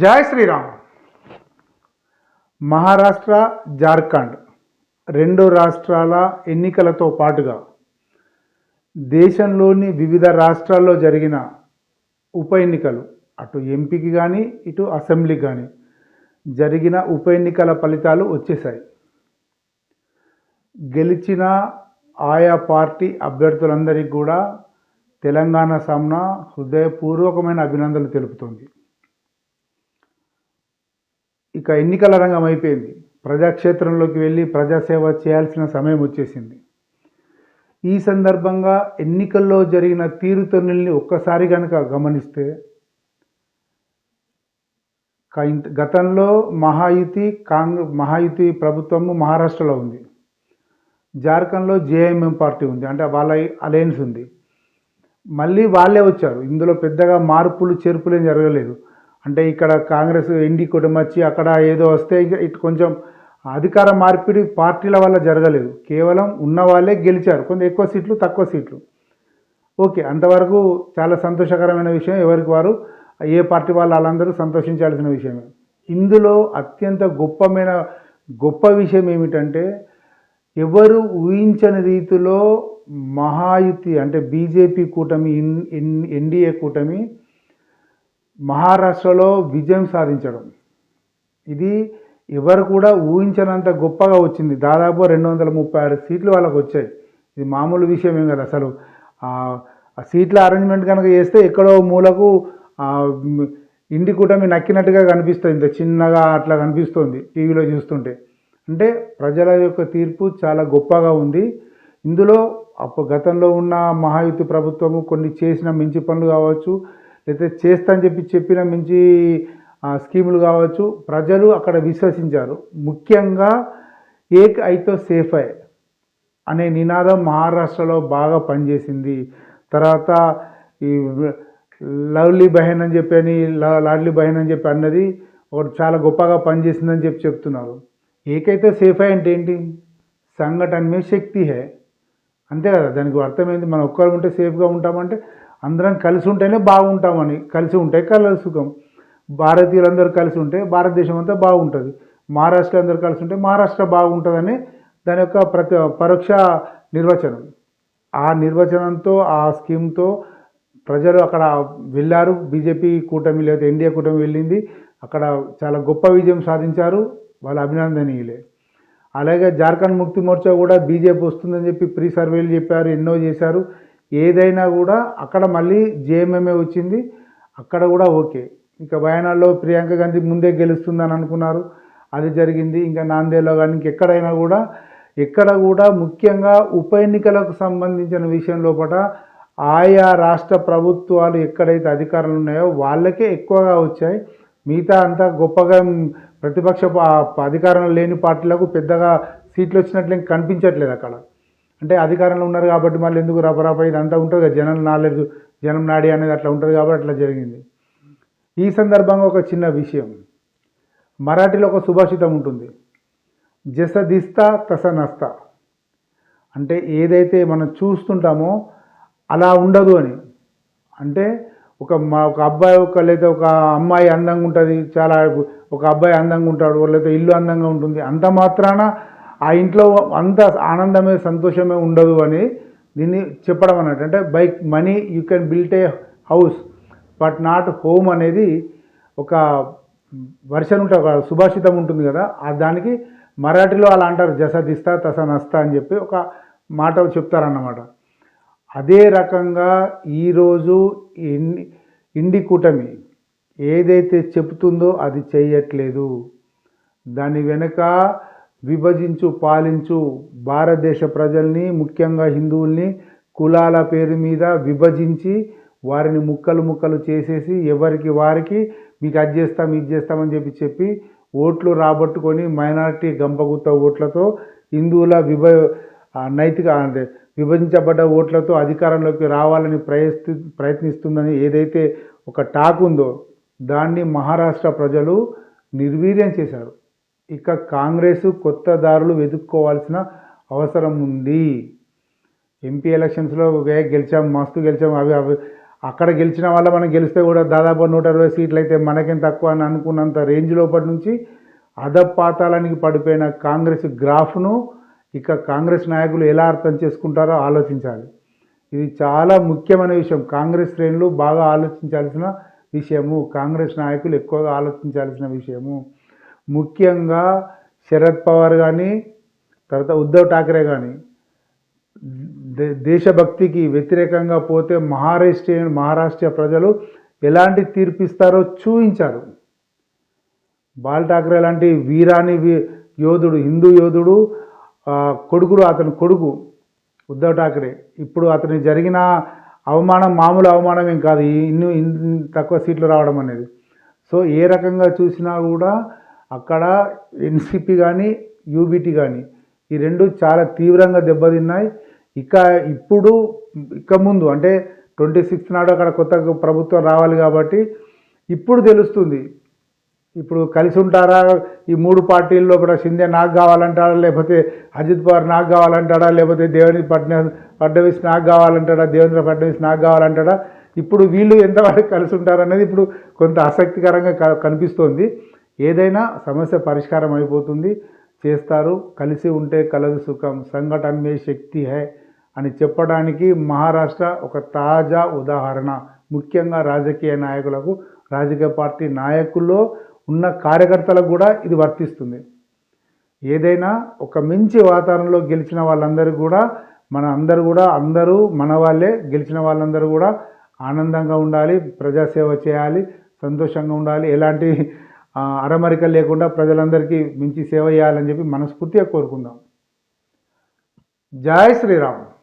జై శ్రీరామ్. మహారాష్ట్ర జార్ఖండ్ రెండు రాష్ట్రాల ఎన్నికలతో పాటుగా దేశంలోని వివిధ రాష్ట్రాల్లో జరిగిన ఉప ఎన్నికలు అటు ఎంపీకి కానీ ఇటు అసెంబ్లీకి కానీ జరిగిన ఉప ఎన్నికల ఫలితాలు వచ్చేసాయి గెలిచిన ఆయా పార్టీ అభ్యర్థులందరికీ కూడా తెలంగాణ సామ్నా హృదయపూర్వకమైన అభినందనలు తెలుపుతోంది. ఇక ఎన్నికల రంగం అయిపోయింది. ప్రజాక్షేత్రంలోకి వెళ్ళి ప్రజాసేవ చేయాల్సిన సమయం వచ్చేసింది. ఈ సందర్భంగా ఎన్నికల్లో జరిగిన తీరుతెన్నుల్ని ఒక్కసారి కనుక గమనిస్తే గతంలో మహాయుతి కాంగ్రెస్ మహాయుతి ప్రభుత్వము మహారాష్ట్రలో ఉంది. జార్ఖండ్లో జేఎంఎం పార్టీ ఉంది. అంటే వాళ్ళ అలయన్స్ ఉంది. మళ్ళీ వాళ్ళే వచ్చారు. ఇందులో పెద్దగా మార్పులు చేర్పులు ఏం జరగలేదు. అంటే ఇక్కడ కాంగ్రెస్ ఎన్డీ కుటుంబం వచ్చి అక్కడ ఏదో వస్తే ఇటు కొంచెం అధికార మార్పిడి పార్టీల వల్ల జరగలేదు. కేవలం ఉన్న వాళ్ళే గెలిచారు. కొంత ఎక్కువ సీట్లు తక్కువ సీట్లు. ఓకే అంతవరకు చాలా సంతోషకరమైన విషయం ఎవరికి వారు ఏ పార్టీ వాళ్ళు వాళ్ళందరూ సంతోషించాల్సిన విషయమే. ఇందులో అత్యంత గొప్పమైన గొప్ప విషయం ఏమిటంటే ఎవరు ఊహించని రీతిలో మహాయుతి అంటే బీజేపీ కూటమి ఎన్ ఎన్డీఏ కూటమి మహారాష్ట్రలో విజయం సాధించడం. ఇది ఎవరు కూడా ఊహించనంత గొప్పగా వచ్చింది. దాదాపు రెండు వందల ముప్పై ఆరు సీట్లు వాళ్ళకు వచ్చాయి. ఇది మామూలు విషయం ఏం కదా. అసలు ఆ సీట్ల అరేంజ్మెంట్ కనుక చేస్తే ఎక్కడో మూలకు ఇంటి ఇండి కూటమి నక్కినట్టుగా కనిపిస్తుంది. ఇంత చిన్నగా అట్లా కనిపిస్తుంది టీవీలో చూస్తుంటే. అంటే ప్రజల యొక్క తీర్పు చాలా గొప్పగా ఉంది. ఇందులో అప్పుడు గతంలో ఉన్న మహాయుతి ప్రభుత్వము కొన్ని చేసిన మించి పనులు కావచ్చు లేకపోతే చేస్తా అని చెప్పి చెప్పిన మించి స్కీములు కావచ్చు. ప్రజలు అక్కడ విశ్వసించారు. ముఖ్యంగా ఏక్ ఐతో సేఫ్ అయ్యే అనే నినాదం మహారాష్ట్రలో బాగా పనిచేసింది. తర్వాత ఈ లవ్లీ బహన్ అని చెప్పి అని లాడ్లీ బహన్ అని చెప్పి అన్నది ఒకటి చాలా గొప్పగా పనిచేసిందని చెప్పి చెప్తున్నారు. ఏకైతే సేఫ్ ఐ అంటే ఏంటి? సంఘటన మే శక్తి హే. అంతే కదా దానికి అర్థమైంది మనం ఒక్కరు ఉంటే సేఫ్గా ఉంటామంటే అందరం కలిసి ఉంటేనే బాగుంటామని. కలిసి ఉంటే కలలు సుఖం. భారతీయులందరూ కలిసి ఉంటే భారతదేశం అంతా బాగుంటుంది. మహారాష్ట్ర అందరూ కలిసి ఉంటే మహారాష్ట్ర బాగుంటుందని దాని యొక్క ప్రతి పరోక్ష నిర్వచనం. ఆ నిర్వచనంతో ఆ స్కీమ్తో ప్రజలు అక్కడ వెళ్ళారు. బీజేపీ కూటమి లేదా ఎన్డీఏ కూటమి వెళ్ళింది. అక్కడ చాలా గొప్ప విజయం సాధించారు వాళ్ళ అభినందనీయులే. అలాగే జార్ఖండ్ ముక్తి మోర్చా కూడా బీజేపీ వస్తుందని చెప్పి ప్రీ సర్వేలు చెప్పారు ఎన్నో చేశారు. ఏదైనా కూడా అక్కడ మళ్ళీ జేఎంఎంఏ వచ్చింది అక్కడ కూడా ఓకే. ఇంకా వయనాడులో ప్రియాంక గాంధీ ముందే గెలుస్తుందని అనుకున్నారు అది జరిగింది. ఇంకా నాందేలో కానీ ఇంకెక్కడైనా కూడా ఎక్కడ కూడా ముఖ్యంగా ఉప ఎన్నికలకు సంబంధించిన విషయం లోపల ఆయా రాష్ట్ర ప్రభుత్వాలు ఎక్కడైతే అధికారులు ఉన్నాయో వాళ్ళకే ఎక్కువగా వచ్చాయి. మిగతా అంతా గొప్పగా ప్రతిపక్ష అధికారంలో లేని పార్టీలకు పెద్దగా సీట్లు వచ్చినట్లు ఏం కనిపించట్లేదు అక్కడ. అంటే అధికారంలో ఉన్నారు కాబట్టి మళ్ళీ ఎందుకు రపరప ఇదంతా ఉంటుంది కదా జనం నాలెడ్జ్ జనం నాడి అనేది అట్లా ఉంటుంది కాబట్టి అట్లా జరిగింది. ఈ సందర్భంగా ఒక చిన్న విషయం. మరాఠీలో ఒక సుభాషితం ఉంటుంది. జస దిస్తా తస నస్తా. అంటే ఏదైతే మనం చూస్తుంటామో అలా ఉండదు అని. అంటే ఒక మా ఒక అబ్బాయి ఒక లేదా ఒక అమ్మాయి అందంగా ఉంటుంది చాలా ఒక అబ్బాయి అందంగా ఉంటాడు లేకపోతే ఇల్లు అందంగా ఉంటుంది అంత మాత్రాన ఆ ఇంట్లో అంత ఆనందమే సంతోషమే ఉండదు అని దీన్ని చెప్పడం అన్నట్టు. అంటే by money you can built a house but not home అనేది ఒక వర్షన్ ఉంటుంది ఒక సుభాషితం ఉంటుంది కదా. ఆ దానికి మరాఠీలో అలా అంటారు జస దిస్తా తస నస్తా అని చెప్పి ఒక మాట చెప్తారన్నమాట. అదే రకంగా ఈరోజు ఇండి ఇండి కూటమి ఏదైతే చెబుతుందో అది చేయట్లేదు. దాని వెనుక విభజించు పాలించు భారతదేశ ప్రజల్ని ముఖ్యంగా హిందువుల్ని కులాల పేరు మీద విభజించి వారిని ముక్కలు ముక్కలు చేసేసి ఎవరికి వారికి మీకు అది చేస్తాం ఇది చేస్తామని చెప్పి చెప్పి ఓట్లు రాబట్టుకొని మైనారిటీ గంపగుత్త ఓట్లతో హిందువుల విభ నైతిక అంటే విభజించబడ్డ ఓట్లతో అధికారంలోకి రావాలని ప్రయత్ని ప్రయత్నిస్తుందని ఏదైతే ఒక టాక్ ఉందో దాన్ని మహారాష్ట్ర ప్రజలు నిర్వీర్యం చేశారు. ఇక కాంగ్రెసు కొత్త దారులు వెతుక్కోవాల్సిన అవసరం ఉంది. ఎంపీ ఎలక్షన్స్లో గెలిచాం మస్తు గెలిచాం అవి అవి అక్కడ గెలిచిన వల్ల మనం గెలిస్తే కూడా దాదాపు నూట ఇరవై సీట్లు అయితే మనకేం తక్కువ అని అనుకున్నంత రేంజ్ లోపటి నుంచి అధపాతాళానికి పడిపోయిన కాంగ్రెస్ గ్రాఫ్ను ఇక కాంగ్రెస్ నాయకులు ఎలా అర్థం చేసుకుంటారో ఆలోచించాలి. ఇది చాలా ముఖ్యమైన విషయం. కాంగ్రెస్ శ్రేణులు బాగా ఆలోచించాల్సిన విషయము. కాంగ్రెస్ నాయకులు ఎక్కువగా ఆలోచించాల్సిన విషయము. ముఖ్యంగా శరద్ పవార్ కానీ తర్వాత ఉద్ధవ్ ఠాకరే కానీ దే- దేశభక్తికి వ్యతిరేకంగా పోతే మహారాష్ట్ర మహారాష్ట్ర ప్రజలు ఎలాంటి తీర్పిస్తారో చూపించారు బాల్ ఠాక్రే లాంటి వీరాని వీ- యోధుడు హిందూ యోధుడు కొడుకుడు అతని కొడుకు ఉద్ధవ్ ఠాకరే. ఇప్పుడు అతనికి జరిగిన అవమానం మామూలు అవమానం ఏం కాదు. ఇన్ని తక్కువ సీట్లు రావడం అనేది. సో ఏ రకంగా చూసినా కూడా అక్కడ ఎన్సిపి కానీ యూబిటి కానీ ఈ రెండు చాలా తీవ్రంగా దెబ్బతిన్నాయి. ఇక ఇప్పుడు ఇక ముందు అంటే ట్వంటీ సిక్స్త్ నాడు అక్కడ కొత్త ప్రభుత్వం రావాలి కాబట్టి ఇప్పుడు తెలుస్తుంది. ఇప్పుడు కలిసి ఉంటారా? ఈ మూడు పార్టీల్లో కూడా షిందే నాకు కావాలంటాడా? లేకపోతే అజిత్ పవార్ నాకు కావాలంటాడా? లేకపోతే దేవేంద్ర పట్న ఫడ్నవీస్ నాకు కావాలంటాడా? దేవేంద్ర ఫడ్నవీస్ నాకు కావాలంటాడా? ఇప్పుడు వీళ్ళు ఎంతవరకు కలిసి ఉంటారనేది ఇప్పుడు కొంత ఆసక్తికరంగా కనిపిస్తోంది. ఏదైనా సమస్య పరిష్కారం అయిపోతుంది చేస్తారు. కలిసి ఉంటే కలదు సుఖం సంఘటన మే శక్తి హై అని చెప్పడానికి మహారాష్ట్ర ఒక తాజా ఉదాహరణ. ముఖ్యంగా రాజకీయ నాయకులకు రాజకీయ పార్టీ నాయకుల్లో ఉన్న కార్యకర్తలకు కూడా ఇది వర్తిస్తుంది. ఏదైనా ఒక మంచి వాతావరణంలో గెలిచిన వాళ్ళందరూ కూడా మన అందరూ కూడా అందరూ మన వాళ్ళే గెలిచిన వాళ్ళందరూ కూడా ఆనందంగా ఉండాలి ప్రజాసేవ చేయాలి సంతోషంగా ఉండాలి. ఎలాంటి అరమరిక లేకుండా ప్రజలందరికీ మించి సేవ చేయాలని చెప్పి మనస్ఫూర్తిగా కోరుకుందాం. జై శ్రీరామ్.